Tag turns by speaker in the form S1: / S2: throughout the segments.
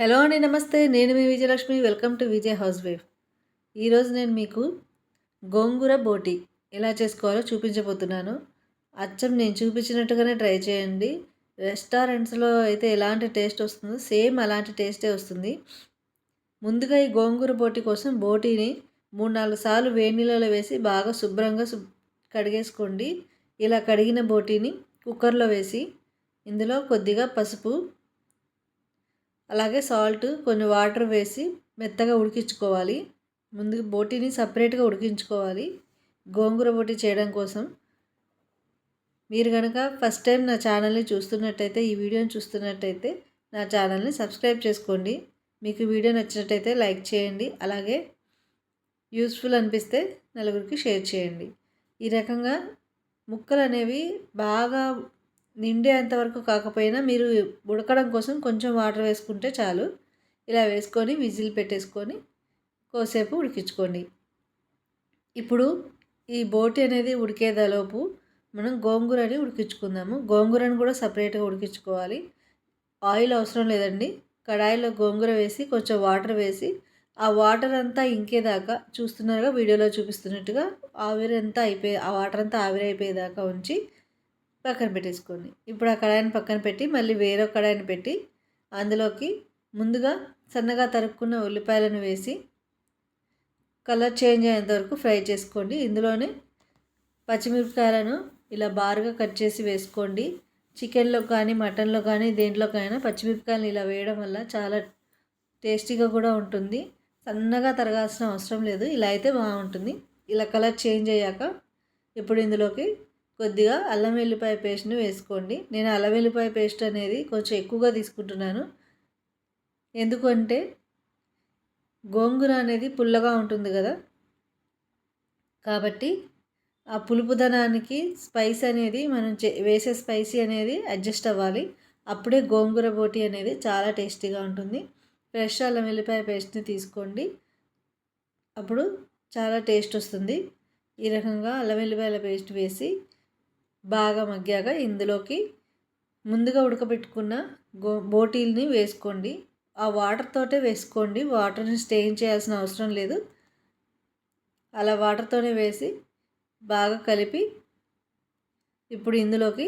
S1: Hello అండి నమస్తే. నేను మీ Vijayalakshmi. Welcome to Vijay housewife. ఈరోజు నేను మీకు గోంగూర బోటి ఎలా చేసుకోవాలో చూపించబోతున్నాను. అచ్చం నేను చూపించినట్టుగానే ట్రై చేయండి. రెస్టారెంట్స్లో అయితే ఎలాంటి టేస్ట్ వస్తుందో సేమ్ అలాంటి టేస్టే వస్తుంది. ముందుగా ఈ గోంగూర బోటి కోసం బోటీని మూడు నాలుగు సార్లు వేడి నీళ్ళలో వేసి బాగా శుభ్రంగా కడిగేసుకోండి. ఇలా కడిగిన బోటీని కుక్కర్లో వేసి ఇందులో కొద్దిగా పసుపు అలాగే సాల్ట్ కొన్ని వాటర్ వేసి మెత్తగా ఉడికించుకోవాలి. ముందు బోటీని సపరేట్గా ఉడికించుకోవాలి. గోంగూర బోటీ చేయడం కోసం. మీరు కనుక ఫస్ట్ టైం నా ఛానల్ని చూస్తున్నట్టయితే ఈ వీడియోని చూస్తున్నట్టయితే నా ఛానల్ని సబ్స్క్రైబ్ చేసుకోండి. మీకు వీడియో నచ్చినట్టయితే లైక్ చేయండి. అలాగే యూస్ఫుల్ అనిపిస్తే నలుగురికి షేర్ చేయండి. ఈ రకంగా ముక్కలు అనేవి బాగా నిండేంతవరకు కాకపోయినా మీరు ఉడకడం కోసం కొంచెం వాటర్ వేసుకుంటే చాలు. ఇలా వేసుకొని విజిల్ పెట్టేసుకొని కోసేపు ఉడికించుకోండి. ఇప్పుడు ఈ బోటి అనేది ఉడికేదలోపు మనం గోంగూరని ఉడికించుకుందాము. గోంగూరను కూడా సపరేట్గా ఉడికించుకోవాలి. ఆయిల్ అవసరం లేదండి. కడాయిలో గోంగూర వేసి కొంచెం వాటర్ వేసి ఆ వాటర్ అంతా ఇంకేదాకా చూస్తున్నారుగా వీడియోలో చూపిస్తున్నట్టుగా ఆవిరి అంతా అయిపోయి ఆ వాటర్ అంతా ఆవిరి అయిపోయేదాకా ఉంచి పక్కన పెట్టేసుకోండి. ఇప్పుడు ఆ కడాయిని పక్కన పెట్టి మళ్ళీ వేరే కడాయిని పెట్టి అందులోకి ముందుగా సన్నగా తరుక్కున్న ఉల్లిపాయలను వేసి కలర్ చేంజ్ అయ్యేంత వరకు ఫ్రై చేసుకోండి. ఇందులోనే పచ్చిమిరపకాయలను ఇలా బారుగా కట్ చేసి వేసుకోండి. చికెన్లో కానీ మటన్లో కానీ దేంట్లోకైనా పచ్చిమిరపకాయలు ఇలా వేయడం వల్ల చాలా టేస్టీగా కూడా ఉంటుంది. సన్నగా తరగాల్సిన అవసరం లేదు. ఇలా అయితే బాగుంటుంది. ఇలా కలర్ చేంజ్ అయ్యాక ఇప్పుడు ఇందులోకి కొద్దిగా అల్లం వెల్లిపాయ పేస్ట్ని వేసుకోండి. నేను అల్లం వెల్లిపాయ పేస్ట్ అనేది కొంచెం ఎక్కువగా తీసుకుంటున్నాను. ఎందుకంటే గోంగూర అనేది పుల్లగా ఉంటుంది కదా. కాబట్టి ఆ పులుపుదనానికి స్పైస్ అనేది మనం వేసే స్పైసీ అనేది అడ్జస్ట్ అవ్వాలి. అప్పుడే గోంగూర బోటి అనేది చాలా టేస్టీగా ఉంటుంది. ఫ్రెష్ అల్లం వెల్లిపాయ పేస్ట్ని తీసుకోండి. అప్పుడు చాలా టేస్ట్ వస్తుంది. ఈ రకంగా అల్లం వెల్లిపాయల పేస్ట్ వేసి బాగా మగ్గాక ఇందులోకి ముందుగా ఉడకబెట్టుకున్న గో బోటీల్ని వేసుకోండి. ఆ వాటర్తోటే వేసుకోండి. వాటర్ని స్టెయిన్ చేయాల్సిన అవసరం లేదు. అలా వాటర్తోనే వేసి బాగా కలిపి ఇప్పుడు ఇందులోకి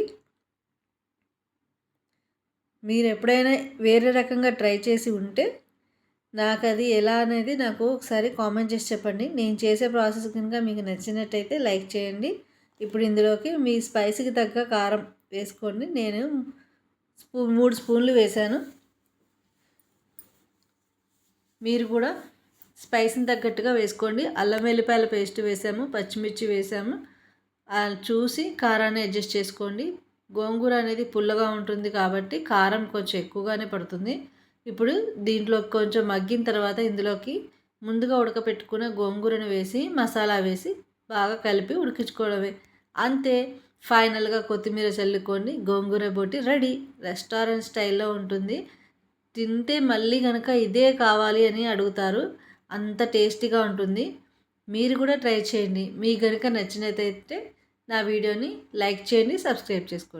S1: మీరు ఎప్పుడైనా వేరే రకంగా ట్రై చేసి ఉంటే నాకు అది ఎలా అనేది నాకు ఒకసారి కామెంట్ చేసి చెప్పండి. నేను చేసే ప్రాసెస్ కనుక మీకు నచ్చినట్టయితే లైక్ చేయండి. ఇప్పుడు ఇందులోకి మీ స్పైసీకి తగ్గ కారం వేసుకోండి. నేను స్పూ మూడు స్పూన్లు వేశాను. మీరు కూడా స్పైసీని తగ్గట్టుగా వేసుకోండి. అల్లం వెల్లిపాయల పేస్ట్ వేసాము పచ్చిమిర్చి వేసాము. చూసి కారాన్ని అడ్జస్ట్ చేసుకోండి. గోంగూర అనేది పుల్లగా ఉంటుంది కాబట్టి కారం కొంచెం ఎక్కువగానే పడుతుంది. ఇప్పుడు దీంట్లో కొంచెం మగ్గిన తర్వాత ఇందులోకి ముందుగా ఉడకపెట్టుకున్న గోంగూరను వేసి మసాలా వేసి బాగా కలిపి ఉడికించుకోవడమే. అంతే ఫైనల్గా కొత్తిమీర చల్లుకొని గోంగూర బొట్టి రెడీ. రెస్టారెంట్ స్టైల్లో ఉంటుంది. తింటే మళ్ళీ కనుక ఇదే కావాలి అని అడుగుతారు. అంత టేస్టీగా ఉంటుంది. మీరు కూడా ట్రై చేయండి. మీ కనుక నచ్చినట్టయితే నా వీడియోని లైక్ చేయండి సబ్స్క్రైబ్ చేసుకోండి.